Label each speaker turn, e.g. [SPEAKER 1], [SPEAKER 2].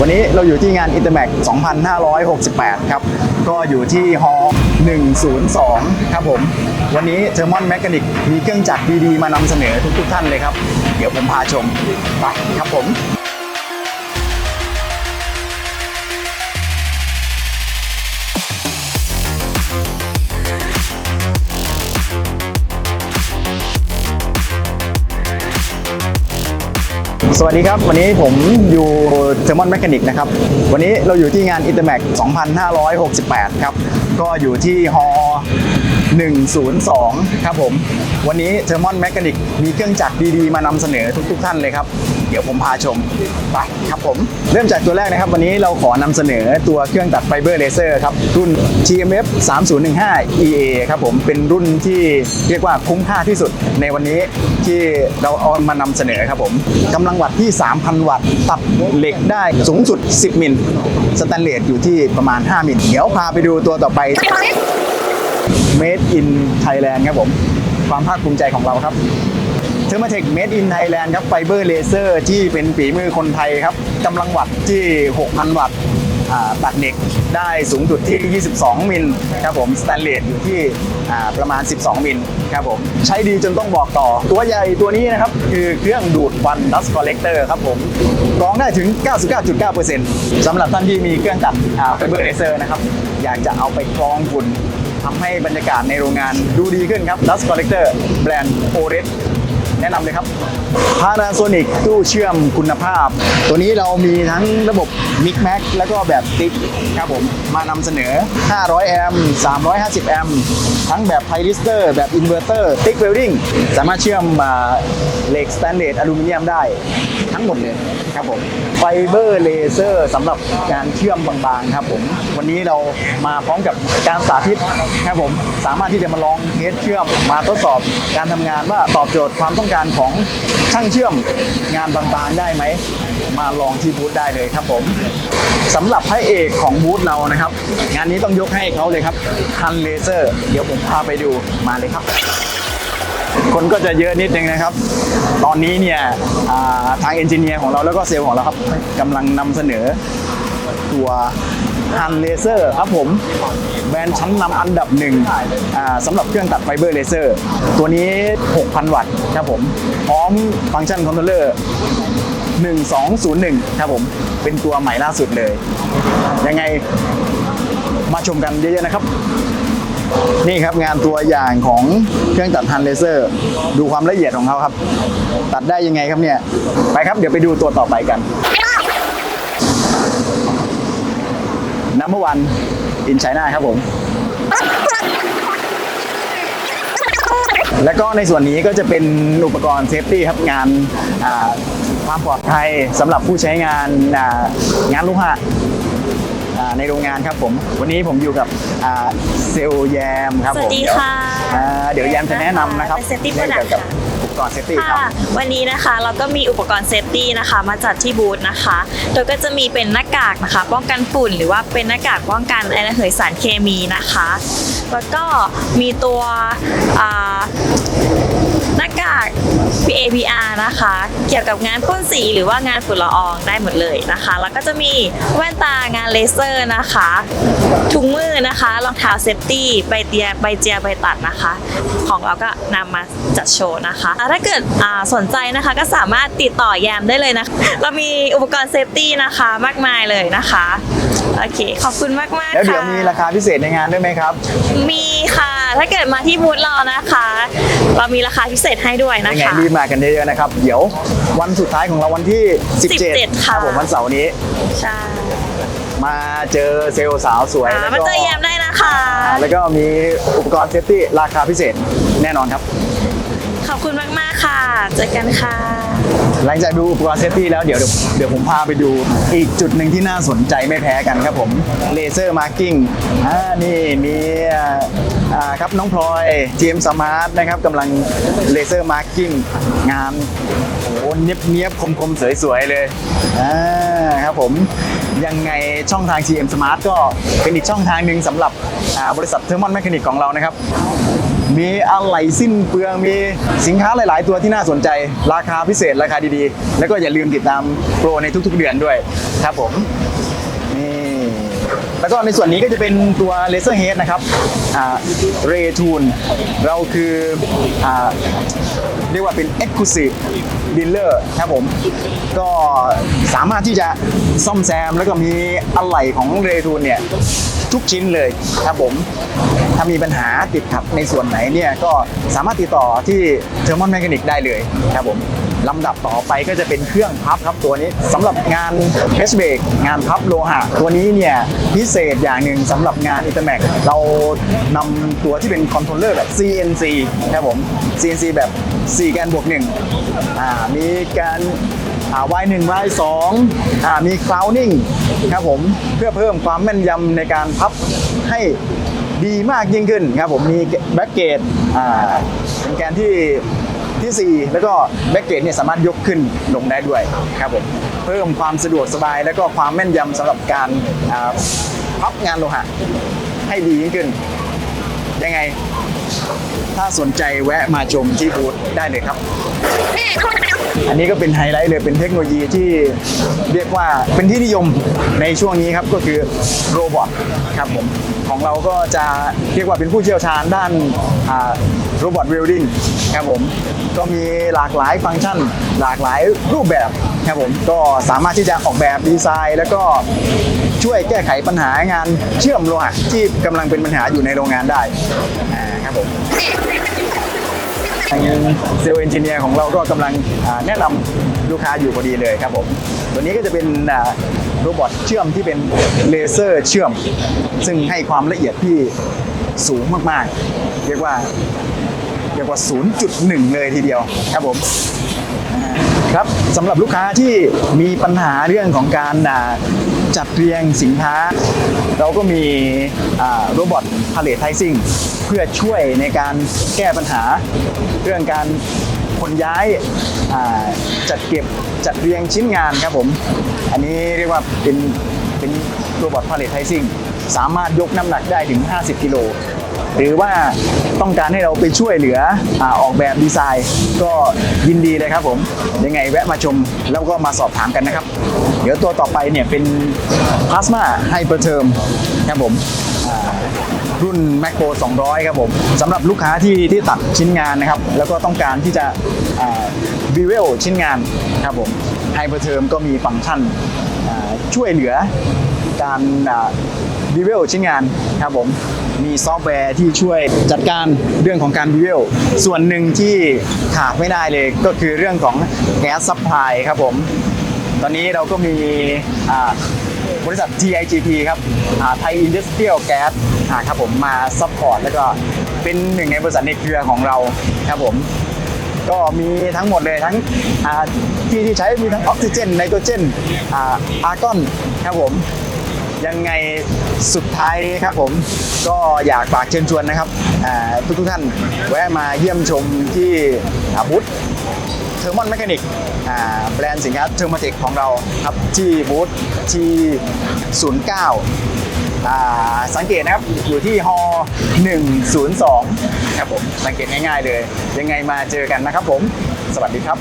[SPEAKER 1] วันนี้เราอยู่ที่งาน i n t e r m a x 2568 ครับ ก็อยู่ที่ฮอ102 ครับผม วันนี้เทอร์มอนแม h านิกมีเครื่องจักรดีๆ มานำเสนอทุกๆท่านเลยครับ เดี๋ยวผมพาชม ไปครับผม สวัสดีครับ วันนี้ผมอยู่เทอร์มอนแมคานิกนะครับ วันนี้เราอยู่ที่งาน i n t e r m a x 2568 ครับ ก็อยู่ที่ฮอ102 ครับผม วันนี้เทอร์มอนแมคานิกมีเครื่องจักรดีๆ มานำเสนอทุกๆท่านเลยครับ ดี๋ยวผมพาชมไปครับผม เริ่มจากตัวแรกนะครับ วันนี้เราขอนำเสนอตัวเครื่องตัดไฟเบอร์เลเซอร์ครับ รุ่น TMF 3015 EA ครับผมเป็นรุ่นที่เรียกว่าคุ้มค่าที่สุดในวันนี้ที่เราเอามานำเสนอครับผมกำลังวัตต์ที่ 3,000 วัตต์ตัดเหล็กได้สูงสุด 10 มิลสแตนเลสอยู่ที่ประมาณ 5 มิลเดี๋ยวพาไปดูตัวต่อไป Made in Thailand ครับผม ความภาคภูมิใจของเราครับ อร์มาเทค Made in Thailand ครับไฟเบอร์เลเซอร์ที่เป็นฝีมือคนไทยครับกำลังวัตต์ที่ 6,000 วัตต์อ่าตัดเหล็กได้สูงสุดที่ 22 มิลครับผมสแตนเลสอยู่ที่ประมาณ 12 มิลครับผมใช้ดีจนต้องบอกต่อ ตัวใหญ่ตัวนี้นะครับ คือเครื่องดูดควัน Dust Collector ครับผมกรองได้ถึง 99.9%สำหรับท่านที่มีเครื่องตัดไฟเบอร์เลเซอร์นะครับ อยากจะเอาไปกรองฝุ่นทำให้บรรยากาศในโรงงานดูดีขึ้นครับ Dust Collector แบรนด์ o r e s แนะนำเลยครับ Panasonic ตู้เชื่อมคุณภาพ ตัวนี้เรามีทั้งระบบ Mic Max แล้วก็แบบติ๊กครับผม มานำเสนอ 500 แอมป์ 350 แอมป์ ทั้งแบบไพลิสเตอร์ แบบอินเวอร์เตอร์ ติ๊กเวลดิ้ง สามารถเชื่อมเหล็กสแตนเลสอลูมิเนียมได้ทั้งหมดเลยครับผมไฟเบอร์เลเซอร์สำหรับการเชื่อมบางๆครับผม วันนี้เรามาพร้อมกับการสาธิตครับผม สามารถที่จะมาลองเทสเชื่อมมาทดสอบการทำงานว่าตอบโจทย์ความต้องการการของช่างเชื่อมงานบางๆได้ไหม มาลองที่บูธได้เลยครับผมสำหรับพระเอกของบูธเรานะครับ งานนี้ต้องยกให้เขาเลยครับคันเลเซอร์ เดี๋ยวผมพาไปดูมาเลยครับคนก็จะเยอะนิดนึงนะครับ ตอนนี้เนี่ยทางเอนจิเนียร์ของเราแล้วก็เซลล์ของเราครับกำลังนำเสนอตัว ฮันเลเซอร์ครับผม แบรนด์ชั้นนำอันดับหนึ่งสำหรับเครื่องตัดไฟเบอร์เลเซอร์ ตัวนี้ 6,000 วัตต์ครับผม พร้อมฟังก์ชันคอนโทรลเลอร์1201 ครับผม เป็นตัวใหม่ล่าสุดเลย ยังไงมาชมกันเยอะๆนะครับ นี่ครับงานตัวอย่างของเครื่องตัดฮันเลเซอร์ ดูความละเอียดของเขาครับ ตัดได้ยังไงครับเนี่ย ไปครับเดี๋ยวไปดูตัวต่อไปกัน นัมเบอร์วันอินไชน่าครับผม แล้วก็ในส่วนนี้ก็จะเป็นอุปกรณ์เซฟตี้ครับงานอ่าความปลอดภัยสำหรับผู้ใช้งานอ่างานลูกหะอ่าในโรงงานครับผม วันนี้ผมอยู่กับอ่าเซลลแยมครับผม
[SPEAKER 2] สวัสดีค่ะ
[SPEAKER 1] เดี๋ยวอ่าเดี๋ยวแยมจะแนะนำนะครับ
[SPEAKER 2] เป็น safety
[SPEAKER 1] เรื่อง
[SPEAKER 2] product
[SPEAKER 1] เกี่ยวกับอุ ปกรณ์เซฟตี้ค
[SPEAKER 2] ค่ะ
[SPEAKER 1] รับ
[SPEAKER 2] วันนี้นะคะเราก็มีอุปกรณ์เซฟตี้นะคะ มาจัดที่บูธนะคะ โดยก็จะมีเป็นหน้ากากนะคะ ป้องกันฝุ่น หรือว่าเป็นหน้ากากป้องกันไอระเหยสารเคมีนะคะ แล้วก็มีตัวหน้ากาก PAPR นะคะ เกี่ยวกับงานพ่นสีหรือว่างานฝุ่นละอองได้หมดเลยนะคะ แล้วก็จะมีแว่นตางานเลเซอร์นะคะถุงมือนะคะรองเท้าเซฟตี้ใบเตียใบเจียใบตัดนะคะ ของเราก็นำมาจัดโชว์นะคะถ้าเกิดอ่าสนใจนะคะก็สามารถติดต่อแยมได้เลยนะคะเรามีอุปกรณ์เซฟตี้นะคะมากมายเลยนะคะโอเค ขอบคุณมากมากๆ
[SPEAKER 1] แล้วเดี๋ยว
[SPEAKER 2] ค่ะ
[SPEAKER 1] มีราคาพิเศษในงานด้วยไหมครับ
[SPEAKER 2] มีค่ะ ถ้าเกิดมาที่บูธเรานะคะ เรามีราคาพิเศษให้ด้วยนะ
[SPEAKER 1] ยังไง
[SPEAKER 2] คะ
[SPEAKER 1] รีบมากันเยอะๆนะครับ เดี๋ยววันสุดท้ายของเราวันที่ 17
[SPEAKER 2] 17
[SPEAKER 1] ครั
[SPEAKER 2] ค่ะ
[SPEAKER 1] บผมวันเสาร์นี้
[SPEAKER 2] ใช่
[SPEAKER 1] มาเจอเซลล์สาวสวย
[SPEAKER 2] อ่า
[SPEAKER 1] แล้ว
[SPEAKER 2] มา
[SPEAKER 1] ก็
[SPEAKER 2] เจอแยมได้นะคะ
[SPEAKER 1] อ่าแล้วก็มีอุปกรณ์เซฟตี้ราคาพิเศษแน่นอนครับ
[SPEAKER 2] ขอบคุณมาก ๆ ค่ะ เจอกันค่ะ
[SPEAKER 1] หลังจากดูอุปกรณ์เซฟตี้แล้วเดี๋ยวเดี๋ยวผมพาไปดูอีกจุดหนึ่งที่น่าสนใจไม่แพ้กันครับผมเลเซอร์มาร์กิ้งอ่านี่มีอ่าครับน้องพลอย GM Smart นะครับกำลังเลเซอร์มาร์กิ้งงานโอ้โหเนียบเนียบคมคมๆสวยๆเลยอ่าครับผมยังไงช่องทาง GM Smart ก็เป็นอีกช่องทางหนึ่งสำหรับบริษัทเทอร์มอนแมคานิกของเรานะครับ มีอะไรสิ้นเปลือง มีสินค้าหลาย ๆ ตัวที่น่าสนใจ ราคาพิเศษราคาดี ๆ แล้วก็อย่าลืมติดตามโปรในทุก ๆ เดือนด้วยครับผม แล้วก็ในส่วนนี้ก็จะเป็นตัวเลเซอร์เฮดนะครับเรทูนเราคืออเรียกว่าเป็น Exclusive Dealer ครับผม ก็สามารถที่จะซ่อมแซมแล้วก็มีอะไหล่ของเรทูนเนี่ยทุกชิ้นเลยครับผม ถ้ามีปัญหาติดขัดในส่วนไหนเนี่ย ก็สามารถติดต่อที่เทอร์มอนแมกนิกได้เลยครับผม ลำดับต่อไปก็จะเป็นเครื่องพับครับตัวนี้สำหรับงานเ s สเบรกงานพับโลหะตัวนี้เนี่ยพิเศษอย่างหนึ่งสำหรับงานอินเตอร์แมกเรานำตัวที่เป็นคอนโทรลเลอร์แบบ CNC ครับผม CNC แบบ 4 แกนบวก1อ่ามีการอ่า Y1 Y2 อ่ามี clowning ครับผมเพื่อเพิ่มความแม่นยำในการพับให้ดีมากยิ่งขึ้นครับผมมีแบ็กเกตอ่าเป็นแกนที่ ที่ 4 แล้วก็แบ็กเกตเนี่ยสามารถยกขึ้นลงได้ด้วยครับผมเพิ่มความสะดวกสบาย แล้วก็ความแม่นยำสำหรับการพับงานโลหะให้ดียิ่งขึ้น ยังไง ถ้าสนใจแวะมาชมที่บูธได้เลยครับ อันนี้ก็เป็นไฮไลท์เลยเป็นเทคโนโลยีที่เรียกว่าเป็นที่นิยมในช่วงนี้ครับก็คือโรบอทครับผมของเราก็จะเรียกว่าเป็นผู้เชี่ยวชาญด้านโรบอทเวลดิ้งครับผมก็มีหลากหลายฟังก์ชัน หลากหลายรูปแบบครับผมก็สามารถที่จะออกแบบดีไซน์ แล้วก็ช่วยแก้ไขปัญหางานเชื่อมโลหะที่กำลังเป็นปัญหาอยู่ในโรงงานได้ครับผม ทางเซลล์เอนจิเนียร์ของเราก็กำลังแนะนำลูกค้าอยู่พอดีเลยครับผมตัวนี้ก็จะเป็นโรบอทเชื่อมที่เป็นเลเซอร์เชื่อม ซึ่งให้ความละเอียดที่สูงมากๆ เรียกว่าเรียกว่า 0.1 เลยทีเดียวครับผมครับสำหรับลูกค้าที่มีปัญหาเรื่องของการจัดเรียงสินค้า เราก็มีโรบอท พาเลทไทซิ่งเพื่อช่วยในการแก้ปัญหา เรื่องการขนย้ายจัดเก็บจัดเรียงชิ้นงานครับผม อันนี้เรียกว่าเป็นเป็นโรบอทพาเลทไทซิ่งสามารถยกน้ำหนักได้ถึง 50 กิโลหรือว่าต้องการให้เราไปช่วยเหลืออออกแบบดีไซน์ ก็ยินดีเลยครับผม ยังไงแวะมาชมแล้วก็มาสอบถามกันนะครับ เดี๋ยวตัวต่อไปเนี่ยเป็น Plasma Hyperterm ครับผม รุ่น Mac Pro 200 ครับผมสำหรับลูกค้าที่ที่ตัดชิ้นงานนะครับ แล้วก็ต้องการที่จะวิเวลชิ้นงานครับผม Hyperterm ก็มีฟังก์ชันช่วยเหลือการวิเวลชิ้นงานครับผมมีซอฟต์แวร์ที่ช่วยจัดการเรื่องของการวิเวลส่วนหนึ่งที่ขาดไม่ได้เลยก็คือเรื่องของแก๊สซัพพลายครับผม ตอนนี้เราก็มี บริษัท TIGP ครับไทยอินดัสเทรียลแก๊สครับผมมาซัพพอร์ตแล้วก็เป็นหนึ่งในบริษัทในเครือของเราครับผมก็มีทั้งหมดเลยทั้งที่ที่ใช้มีทั้งออกซิเจนไนโตรเจนอาร์กอนครับผมยังไงสุดท้ายนี้ครับผมก็อยากฝากเชิญชวนนะครับทุกทุกท่านแวะมาเยี่ยมชมที่อาบูธ ทอร์มอนแมชานิกแบรนด์สินค้าเทอร์ม t เทคของเราครับที่บูธที่ 09 สังเกตนะครับอยู่ที่ฮอ102 ครับผม สังเกตง่ายๆเลย ยังไงมาเจอกันนะครับผม สวัสดีครับ